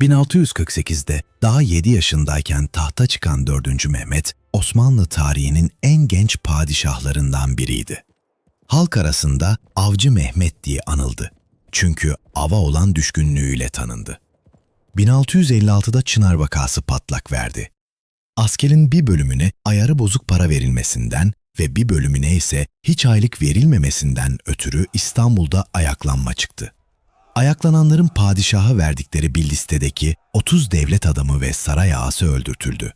1648'de daha 7 yaşındayken tahta çıkan 4. Mehmet, Osmanlı tarihinin en genç padişahlarından biriydi. Halk arasında Avcı Mehmet diye anıldı. Çünkü ava olan düşkünlüğüyle tanındı. 1656'da Çınar vakası patlak verdi. Askerin bir bölümüne ayarı bozuk para verilmesinden ve bir bölümüne ise hiç aylık verilmemesinden ötürü İstanbul'da ayaklanma çıktı. Ayaklananların padişaha verdikleri bir listedeki 30 devlet adamı ve saray ağası öldürtüldü.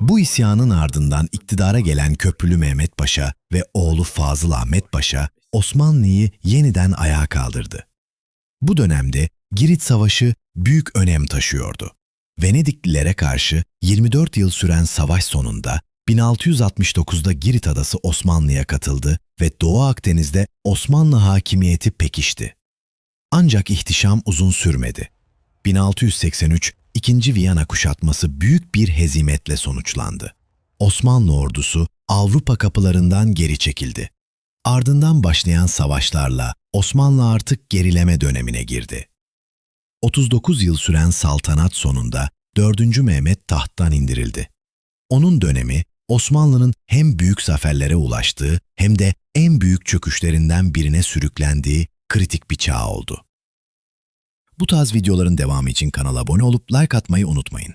Bu isyanın ardından iktidara gelen Köprülü Mehmet Paşa ve oğlu Fazıl Ahmet Paşa Osmanlı'yı yeniden ayağa kaldırdı. Bu dönemde Girit Savaşı büyük önem taşıyordu. Venediklilere karşı 24 yıl süren savaş sonunda 1669'da Girit Adası Osmanlı'ya katıldı ve Doğu Akdeniz'de Osmanlı hakimiyeti pekişti. Ancak ihtişam uzun sürmedi. 1683 2. Viyana kuşatması büyük bir hezimetle sonuçlandı. Osmanlı ordusu Avrupa kapılarından geri çekildi. Ardından başlayan savaşlarla Osmanlı artık gerileme dönemine girdi. 39 yıl süren saltanat sonunda 4. Mehmet tahttan indirildi. Onun dönemi Osmanlı'nın hem büyük zaferlere ulaştığı hem de en büyük çöküşlerinden birine sürüklendiği kritik bir çağ oldu. Bu tarz videoların devamı için kanala abone olup like atmayı unutmayın.